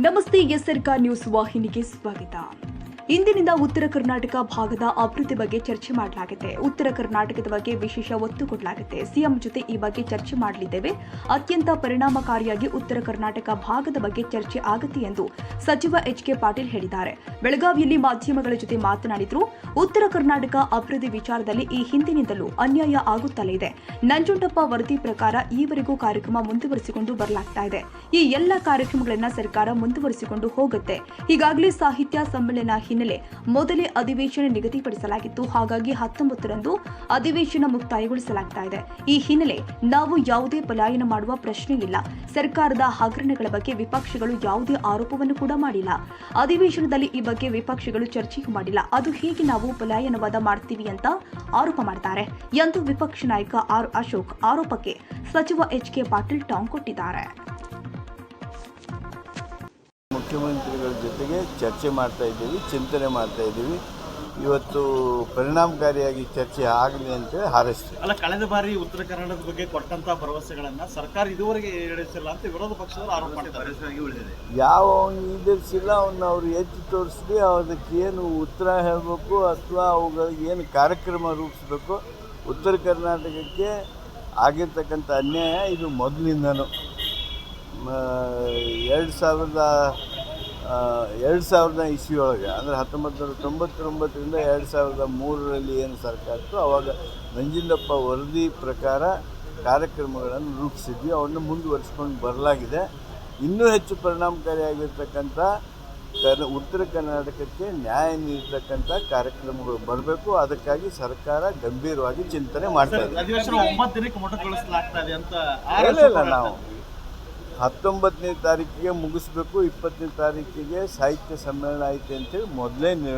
नमस्ते यसरका न्यूज़ वाहिनी के स्वागत ಇಂದಿನಿಂದ ಉತ್ತರ ಕರ್ನಾಟಕ ಭಾಗದ ಅಭಿವೃದ್ಧಿ ಬಗ್ಗೆ ಚರ್ಚೆ ಮಾಡಲಾಗಿದೆ ಉತ್ತರ ಕರ್ನಾಟಕದ ಬಗ್ಗೆ ವಿಶೇಷ ಒತ್ತು ಕೊಡಲಾಗಿದೆ ಸಿಎಂ ಜೊತೆ ಈ ಬಗ್ಗೆ ಚರ್ಚೆ ಮಾಡಲಿದ್ದೇವೆ. ಅತ್ಯಂತ ಪರಿಣಾಮಕಾರಿಯಾಗಿ ಉತ್ತರ ಕರ್ನಾಟಕ ಭಾಗದ ಬಗ್ಗೆ ಚರ್ಚೆ ಆಗುತ್ತೆ ಎಂದು ಸಚಿವ ಎಚ್ ಕೆ ಪಾಟೀಲ್ ಹೇಳಿದ್ದಾರೆ. ಬೆಳಗಾವಿಯಲ್ಲಿ ಮಾಧ್ಯಮಗಳ ಜೊತೆ ಮಾತನಾಡಿದ್ರು, ಉತ್ತರ ಕರ್ನಾಟಕ ಅಭಿವೃದ್ಧಿ ವಿಚಾರದಲ್ಲಿ ಈ ಹಿಂದಿನಿಂದಲೂ ಅನ್ಯಾಯ ಆಗುತ್ತಲೇ ಇದೆ. ನಂಜುಂಡಪ್ಪ ವರದಿ ಪ್ರಕಾರ ಈವರೆಗೂ ಕಾರ್ಯಕ್ರಮ ಮುಂದುವರಿಸಿಕೊಂಡು ಬರಲಾಗ್ತಾ ಇದೆ. ಈ ಎಲ್ಲ ಕಾರ್ಯಕ್ರಮಗಳನ್ನ ಸರ್ಕಾರ ಮುಂದುವರಿಸಿಕೊಂಡು ಹೋಗುತ್ತೆ. ಈಗಾಗಲೇ ಸಾಹಿತ್ಯ ಸಮ್ಮೇಳನ ಹಿನ್ನೆಲೆ ಮೊದಲೇ ಅಧಿವೇಶನ ನಿಗದಿಪಡಿಸಲಾಗಿತ್ತು. ಹಾಗಾಗಿ ಹತ್ತೊಂಬತ್ತರಂದು ಅಧಿವೇಶನ ಮುಕ್ತಾಯಗೊಳಿಸಲಾಗ್ತಾ ಇದೆ. ಈ ಹಿನ್ನೆಲೆ ನಾವು ಯಾವುದೇ ಪಲಾಯನ ಮಾಡುವ ಪ್ರಶ್ನೆ ಇಲ್ಲ. ಸರ್ಕಾರದ ಹಗರಣಗಳ ಬಗ್ಗೆ ವಿಪಕ್ಷಗಳು ಯಾವುದೇ ಆರೋಪವನ್ನು ಕೂಡ ಮಾಡಿಲ್ಲ. ಅಧಿವೇಶನದಲ್ಲಿ ಈ ಬಗ್ಗೆ ವಿಪಕ್ಷಗಳು ಚರ್ಚೆಯೂ ಮಾಡಿಲ್ಲ. ಅದು ಹೇಗೆ ನಾವು ಪಲಾಯನವಾದ ಮಾಡ್ತೀವಿ ಅಂತ ಆರೋಪ ಮಾಡ್ತಾರೆ. ಎಂದು ವಿಪಕ್ಷ ನಾಯಕ ಆರ್ ಅಶೋಕ್ ಆರೋಪಕ್ಕೆ ಸಚಿವ ಎಚ್ ಕೆ ಪಾಟೀಲ್ ಟಾಂಗ್ ಕೊಟ್ಟಿದ್ದಾರೆ. ಮುಖ್ಯಮಂತ್ರಿಗಳ ಜೊತೆಗೆ ಚರ್ಚೆ ಮಾಡ್ತಾ ಇದ್ದೀವಿ ಚಿಂತನೆ ಮಾಡ್ತಾ ಇದ್ದೀವಿ. ಇವತ್ತು ಪರಿಣಾಮಕಾರಿಯಾಗಿ ಚರ್ಚೆ ಆಗಲಿ ಅಂತೇಳಿ ಹಾರೈಸ್ತೀವಿ. ಅಲ್ಲ ಕಳೆದ ಬಾರಿ ಉತ್ತರ ಕನ್ನಡದ ಬಗ್ಗೆ ಕೊಟ್ಟಂತ ಭರವಸೆಗಳನ್ನ ಸರ್ಕಾರ ಇದುವರೆಗೆ ಈಡೇರಿಸಿಲ್ಲ ಅಂತ ವಿರೋಧ ಪಕ್ಷದವರು ಆರೋಪ ಮಾಡಿದ್ದಾರೆ ಯಾವ ಅವನು ಈಡೇರಿಸಿಲ್ಲ ಅವನ್ನ ಅವ್ರು ಎತ್ತಿ ತೋರಿಸ್ಲಿ ಅದಕ್ಕೆ ಏನು ಉತ್ತರ ಹೇಳಬೇಕು ಅಥವಾ ಅವುಗಳಿಗೆ ಏನು ಕಾರ್ಯಕ್ರಮ ರೂಪಿಸ್ಬೇಕು ಉತ್ತರ ಕರ್ನಾಟಕಕ್ಕೆ ಆಗಿರ್ತಕ್ಕಂಥ ಅನ್ಯಾಯ ಇದು ಮೊದಲಿಂದನೂ. ಎರಡು ಸಾವಿರದ ಎರಡು ಸಾವಿರದ ಇಸ್ವಿ ಒಳಗೆ ಅಂದರೆ ಹತ್ತೊಂಬತ್ತು ನೂರ ತೊಂಬತ್ತೊಂಬತ್ತರಿಂದ ಎರಡು ಸಾವಿರದ ಮೂರರಲ್ಲಿ ಏನು ಸರ್ಕಾರ ಇತ್ತು ಅವಾಗ ನಂಜುಂಡಪ್ಪ ವರದಿ ಪ್ರಕಾರ ಕಾರ್ಯಕ್ರಮಗಳನ್ನು ರೂಪಿಸಿದ್ವಿ ಅವನ್ನು ಮುಂದುವರಿಸ್ಕೊಂಡು ಬರಲಾಗಿದೆ. ಇನ್ನೂ ಹೆಚ್ಚು ಪರಿಣಾಮಕಾರಿಯಾಗಿರ್ತಕ್ಕಂಥ ಕರ್ ಉತ್ತರ ಕರ್ನಾಟಕಕ್ಕೆ ನ್ಯಾಯ ನೀಡತಕ್ಕಂಥ ಕಾರ್ಯಕ್ರಮಗಳು ಬರಬೇಕು ಅದಕ್ಕಾಗಿ ಸರ್ಕಾರ ಗಂಭೀರವಾಗಿ ಚಿಂತನೆ ಮಾಡ್ತಾ ಇದೆ. ನಾವು ಹತ್ತೊಂಬತ್ತನೇ ತಾರೀಕಿಗೆ ಮುಗಿಸ್ಬೇಕು ಇಪ್ಪತ್ತನೇ ತಾರೀಕಿಗೆ ಸಾಹಿತ್ಯ ಸಮ್ಮೇಳನ ಐತೆ ಅಂತೇಳಿ ಮೊದಲೇ ನಿರ್ಣಯ